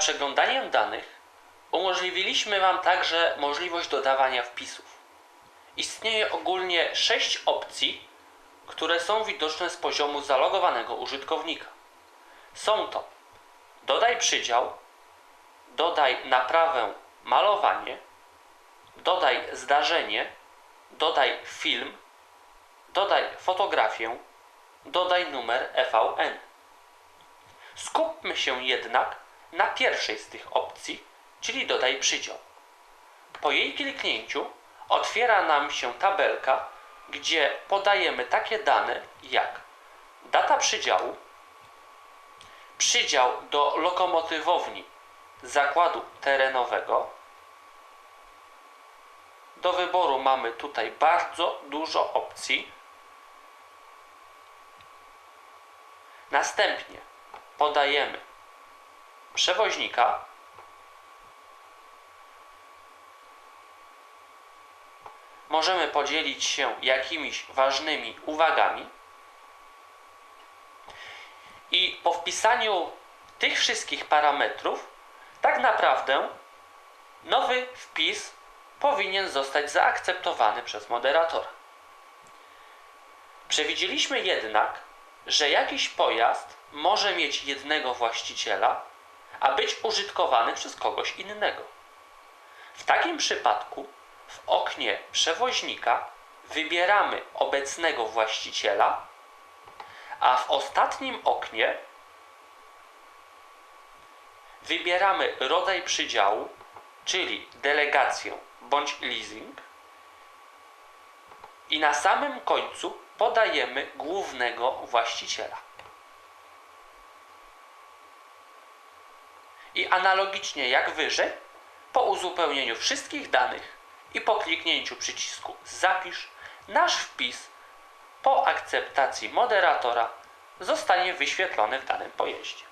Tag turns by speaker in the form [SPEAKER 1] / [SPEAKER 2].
[SPEAKER 1] przeglądaniem danych umożliwiliśmy Wam także możliwość dodawania wpisów. Istnieje ogólnie 6 opcji, które są widoczne z poziomu zalogowanego użytkownika. Są to dodaj przydział, dodaj naprawę malowanie, dodaj zdarzenie, dodaj film, dodaj fotografię, dodaj numer EVN. Skupmy się jednak na pierwszej z tych opcji, czyli dodaj przydział. Po jej kliknięciu otwiera nam się tabelka, gdzie podajemy takie dane jak data przydziału, przydział do lokomotywowni zakładu terenowego. Do wyboru mamy tutaj bardzo dużo opcji. Następnie podajemy przewoźnika, możemy podzielić się jakimiś ważnymi uwagami i po wpisaniu tych wszystkich parametrów tak naprawdę nowy wpis powinien zostać zaakceptowany przez moderatora. Przewidzieliśmy jednak, że jakiś pojazd może mieć jednego właściciela, a być użytkowany przez kogoś innego. W takim przypadku w oknie przewoźnika wybieramy obecnego właściciela, a w ostatnim oknie wybieramy rodzaj przydziału, czyli delegację bądź leasing i na samym końcu podajemy głównego właściciela. I analogicznie jak wyżej, po uzupełnieniu wszystkich danych i po kliknięciu przycisku Zapisz, nasz wpis po akceptacji moderatora zostanie wyświetlony w danym pojeździe.